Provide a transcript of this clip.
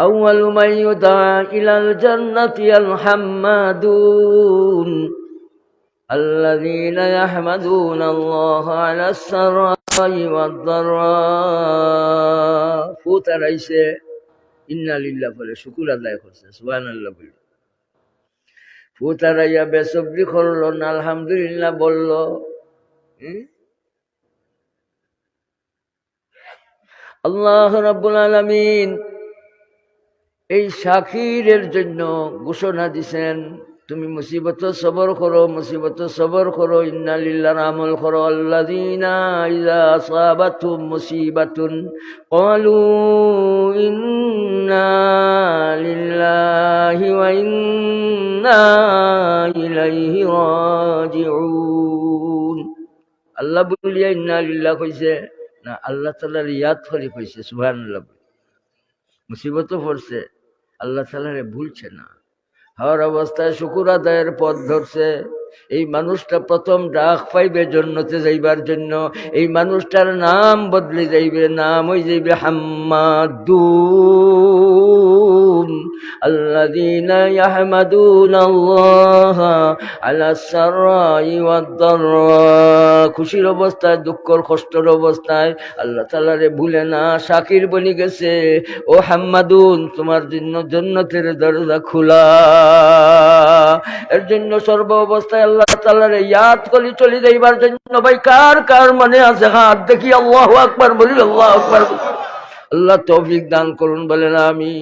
أول من يدعى إلى الجنة الحمادون الذين يحمدون الله على السراء والضراء فوتر عيسى إنا لله فلا شكر الله خلصنا سبحان الله بل فوتر يا بسبري خلون الحمد لله بلو الله رب العالمين এই শাকিরের জন্য ঘোষণা দিছেন, তুমি মুসিবত সবর করো, মুসিবত সবর করো, ইন্নালিল্লাহর আমল করো, আল্লাযীনা ইযা আসাবাতুম মুসিবাতুন, ক্বালু ইন্না লিল্লাহি ওয়া ইন্না ইলাইহি রাজিউন। আল্লাহ বলিয়া ইন্না লিল্লাহ কইছে। না, আল্লাহ তাআলার ইয়াদ করে কইছে সুবহানাল্লাহ মুসিবত পড়ছে। আল্লাহ তালারে ভুলছে না হওয়ার অবস্থায় শুকুর আদায়ের পথ ধরছে এই মানুষটা প্রথম ডাক পাইবে জন্নতে যাইবার জন্য এই মানুষটার নাম বদলে যাইবে নাম হয়ে যাইবে হাম্মাদুন الذين يحمدون الله على السراء والضراء খুশির অবস্থায়, দুঃখর, কষ্টর অবস্থায়, আল্লাহ তালারে ভুলে না, শাকির বনি গেছে। ও হাম্মাদুন, তোমার জন্য জন্য জন্নতের দরজা খোলা। এর জন্য সর্ব অবস্থায় আল্লাহ তালারে ইয়াদ করি, চলে যাইবার জন্য। ভাই, কার কার মনে আছে? হাত দেখি, আল্লাহ আকবার, বলি, আল্লাহ আকবার। আল্লাহ তৌফিক দান করুন, বলেন আমি